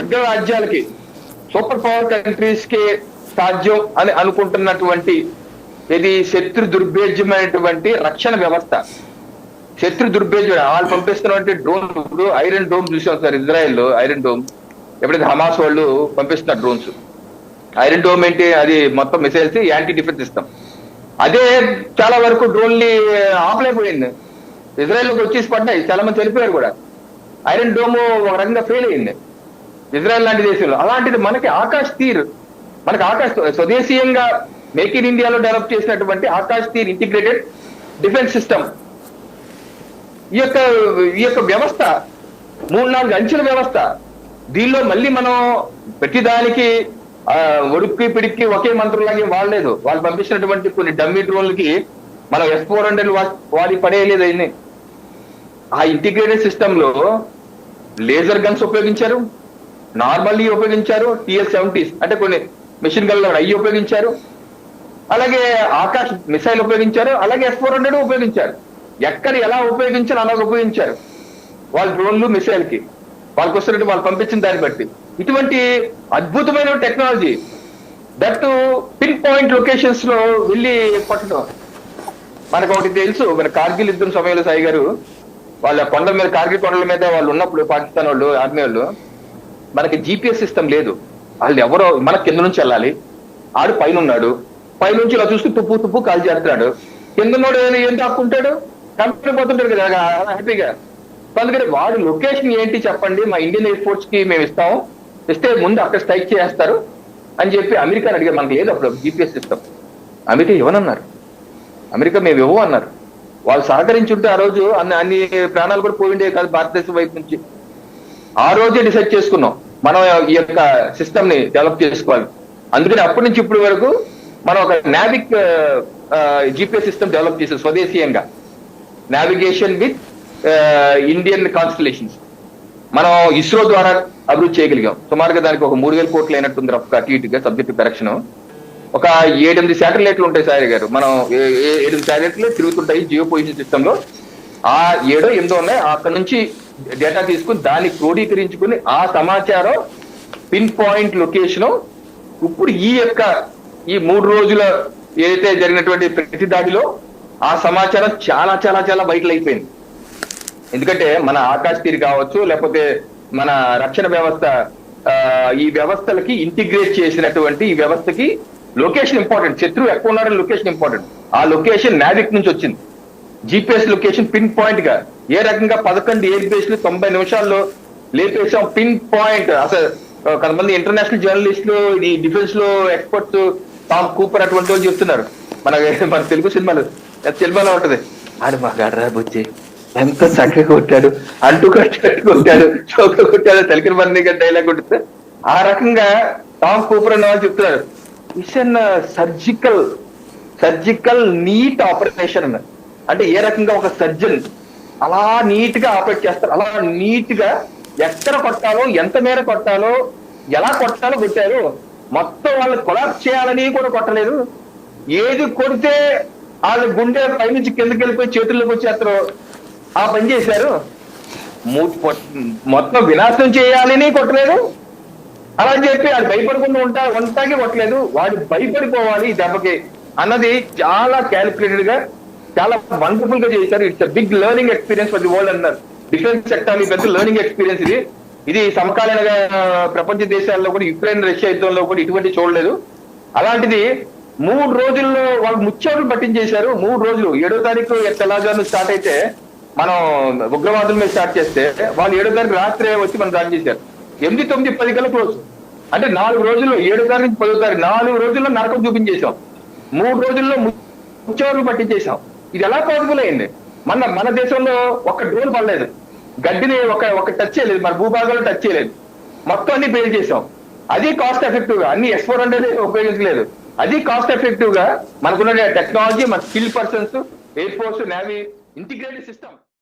అగ్రరాజ్యాలకి super power కంట్రీస్కి సాధ్యం అని అనుకుంటున్నటువంటి ఇది శత్రు దుర్భేజ్యమైనటువంటి రక్షణ వ్యవస్థ. శత్రు దుర్భేజ్యం వాళ్ళు పంపిస్తున్నటువంటి డ్రోన్ ఇప్పుడు ఐరన్ డోమ్ చూసాం సార్ ఇజ్రాయెల్ ఐరన్ డోమ్ ఎప్పుడైతే హమాస్ వాళ్ళు పంపిస్తున్నారు డ్రోన్స్ ఐరన్ డోమ్ ఏంటి? అది మొత్తం మిసైల్స్ యాంటీ డిఫెన్స్ ఇస్తాం అదే చాలా వరకు డ్రోన్లు ఆపలేకపోయింది ఇజ్రాయెల్ వచ్చేసి పడ్డాయి చాలా మంది చనిపోయారు కూడా. ఐరన్ డోమ్ ఒక రకంగా ఫెయిల్ అయింది. ఇజ్రాయెల్ లాంటి దేశంలో. అలాంటిది మనకి ఆకాశ్ తీర్ మనకి ఆకాశ్ స్వదేశీయంగా మేక్ ఇన్ ఇండియాలో డెవలప్ చేసినటువంటి Akash Teer integrated defence system. ఈ యొక్క ఈ యొక్క వ్యవస్థ మూడు నాలుగు అంచెల వ్యవస్థ. దీనిలో మళ్ళీ మనం ప్రతిదానికి ఒడుక్కి పిడిక్కి ఒకే మంత్రులాగే వాడలేదు. వాళ్ళు పంపించినటువంటి కొన్ని డమ్మీ డ్రోన్లకి మనం ఎస్ ఫోర్ హండ్రెడ్ వాడి పడేయలేదు అన్ని ఆ ఇంటిగ్రేటెడ్ సిస్టమ్లో లేజర్ గన్స్ ఉపయోగించారు. నార్మల్లీ ఉపయోగించారు టిఎస్ సెవెంటీస్. అంటే కొన్ని మిషన్ గన్ అవి ఉపయోగించారు. అలాగే ఆకాశ్ మిసైల్ ఉపయోగించారు. అలాగే ఎస్ ఫోర్ హండ్రెడ్ ఉపయోగించారు. ఎక్కడ ఎలా ఉపయోగించారు అలాగ ఉపయోగించారు. వాళ్ళ డ్రోన్లు మిసైల్కి వాళ్ళకి వస్తున్నట్టు వాళ్ళు పంపించిన దాన్ని బట్టి. ఇటువంటి అద్భుతమైన టెక్నాలజీ. దట్ పిన్ పాయింట్ లొకేషన్స్లో వెళ్ళి కొట్టడం. మనకు ఒకటి తెలుసు. మన కార్గిల్ యుద్ధం సమయంలో సాయి గారు వాళ్ళ కొండల మీద కార్గిల్ కొండల మీద వాళ్ళు ఉన్నప్పుడు పాకిస్తాన్ వాళ్ళు ఆర్మీ వాళ్ళు మనకి జీపీఎస్ సిస్టమ్ లేదు. వాళ్ళు ఎవరో మన కింద నుంచి వెళ్ళాలి. ఆడు పైన ఉన్నాడు పైనుంచి ఇలా చూస్తూ తుప్పు తుప్పు కాల్ చేస్తున్నాడు. కింద ఉన్నాడు ఏం- ఏం తాక్కుంటాడు? కంపెనీ పోతుంటాడు కదా హ్యాపీగా. అందుకని వాడు లొకేషన్ ఏంటి చెప్పండి. మా ఇండియన్ ఎయిర్ ఫోర్స్కి మేము ఇస్తాం. ఇస్తే ముందు అక్కడ స్ట్రైక్ చేస్తారు అని చెప్పి అమెరికా అడిగారు. మనకి లేదు అప్పుడు జీపీఎస్ సిస్టమ్ అమెరికా ఇవ్వనన్నారు. అమెరికా మేము ఇవ్వం అన్నారు. వాళ్ళు సహకరించుంటే ఆ రోజు అన్ని అన్ని ప్రాణాలు కూడా పోయిండే కాదు భారతదేశం వైపు నుంచి. ఆ రోజే డిసైడ్ చేసుకున్నాం. మనం ఈ యొక్క సిస్టమ్ని డెవలప్ చేసుకోవాలి. అందుకని అప్పటి నుంచి ఇప్పటి వరకు మనం ఒక నావిక్ జిపిఎస్ సిస్టమ్ డెవలప్ చేసాం స్వదేశీయంగా. నావిగేషన్ విత్ ఇండియన్ కాన్స్టలేషన్స్ మనం ఇస్రో ద్వారా అభివృద్ధి చేయగలిగాం. సుమారుగా దానికి ఒక మూడు వేల కోట్లు అయినట్టుంది రఫ్ అటు ఇటుగా సబ్జెక్ట్ కరెక్షన్ ఒక ఏడెనిమిది శాటిలైట్లు ఉంటాయి సార్ గారు. మనం ఏ- ఏడెనిమిది శాటిలైట్లు తిరుగుతుంటాయి జియో పొజిషన్ సిస్టమ్లో. ఆ ఏడో ఎనిమిదో ఉన్నాయి. అక్కడ నుంచి డేటా తీసుకుని దాన్ని క్రోడీకరించుకుని ఆ సమాచారం పిన్ పాయింట్ లొకేషన్ ఇప్పుడు ఈ యొక్క ఈ మూడు రోజుల ఏదైతే జరిగినటువంటి ప్రతి దాడిలో ఆ సమాచారం చాలా చాలా చాలా వైటల్ అయిపోయింది. ఎందుకంటే మన ఆకాశ తీరు కావచ్చు లేకపోతే మన రక్షణ వ్యవస్థ ఈ వ్యవస్థలకి ఇంటిగ్రేట్ చేసినటువంటి ఈ వ్యవస్థకి లొకేషన్ ఇంపార్టెంట్. శత్రువు ఎక్కువ ఉన్నారని లొకేషన్ ఇంపార్టెంట్. ఆ లొకేషన్ నావిక్ నుంచి వచ్చింది. జిపిఎస్ లొకేషన్ పిన్ పాయింట్గా ఏ రకంగా పదకొండు ఎయిర్ బేస్లు తొంభై నిమిషాల్లో లేపేసాం పిన్ పాయింట్. అసలు కొంతమంది ఇంటర్నేషనల్ జర్నలిస్టులు ఈ డిఫెన్స్లో ఎక్స్పర్ట్స్ టామ్ కూపర్ అటువంటి వాళ్ళు చెప్తున్నారు. మన మన తెలుగు సినిమాలు. సినిమాలో ఉంటది. ఆడు మా గడ్రా బుజ్జి. ఎంత చక్కగా కొట్టాడు. అంటూ కట్టాడు కొట్టాడు చోక కొట్టాడు తెలికిన మంది డైలాగ్ కొట్టితే ఆ రకంగా టామ్ కూపర్ అన్న వాళ్ళు చెప్తున్నారు. It's an surgical surgical neat operation అన్న అంటే ఏ రకంగా ఒక సర్జన్ అలా నీట్గా ఆపరేట్ చేస్తారు. అలా నీట్గా ఎక్కడ కొట్టాలో ఎంత మేర కొట్టాలో ఎలా కొట్టాలో కొట్టారు మొత్తం వాళ్ళు కొలాప్స్ చేయాలని కూడా కొట్టలేదు. ఏది కొడితే వాళ్ళ గుండె పైనుంచి కిందకి వెళ్ళిపోయి చేతుల్లోకి వచ్చేస్తారు. ఆ పని చేశారు. మొత్తం వినాశనం చేయాలని కొట్టలేదు. అలా అని చెప్పి అది భయపడకుండా ఉంటా ఉంటాకి కొట్టలేదు. వాడు భయపడిపోవాలి దెబ్బకి. అన్నది చాలా క్యాలిక్యులేటెడ్గా చాలా వండర్ఫుల్గా చేశారు. It's big learning experience for the world అన్నారు డిఫెన్స్ సెక్టర్ పెద్ద లెర్నింగ్ ఎక్స్పీరియన్స్ ఇది. ఇది సమకాలీన ప్రపంచ దేశాల్లో కూడా యుక్రెయిన్ రష్యా యుద్ధంలో కూడా ఇటువంటి చూడలేదు అలాంటిది మూడు రోజుల్లో వాళ్ళు ముచ్చారులు పట్టించేశారు. మూడు రోజులు. ఏడో తారీఖు తెల్లవారుజామున స్టార్ట్ అయితే మనం ఉగ్రవాదుల మీద స్టార్ట్ చేస్తే వాళ్ళు ఏడో తారీఖు రాత్రి వచ్చి మనం దాడి చేశారు. ఎనిమిది తొమ్మిది పది కల్లా క్లోజ్ అంటే నాలుగు రోజుల్లో ఏడో తారీఖు నుంచి పదో తారీఖు నాలుగు రోజుల్లో నరకం చూపించేశాం. మూడు రోజుల్లో ముచ్చోర్లు పట్టించేశాం. ఇది ఎలా పాసిబుల్ అయింది మన మన దేశంలో ఒక డ్రోన్ పడలేదు. గడ్డిని ఒక ఒక టచ్ చేయలేదు. మన భూభాగంలో టచ్ చేయలేదు. మొత్తం అన్ని పేరు చేసాం అది కాస్ట్ ఎఫెక్టివ్గా. అన్ని ఎస్ ఫోర్ హండ్రెడ్ ఉపయోగించలేదు. అది కాస్ట్ ఎఫెక్టివ్గా మనకున్న టెక్నాలజీ మన skill persons air force navy integrated system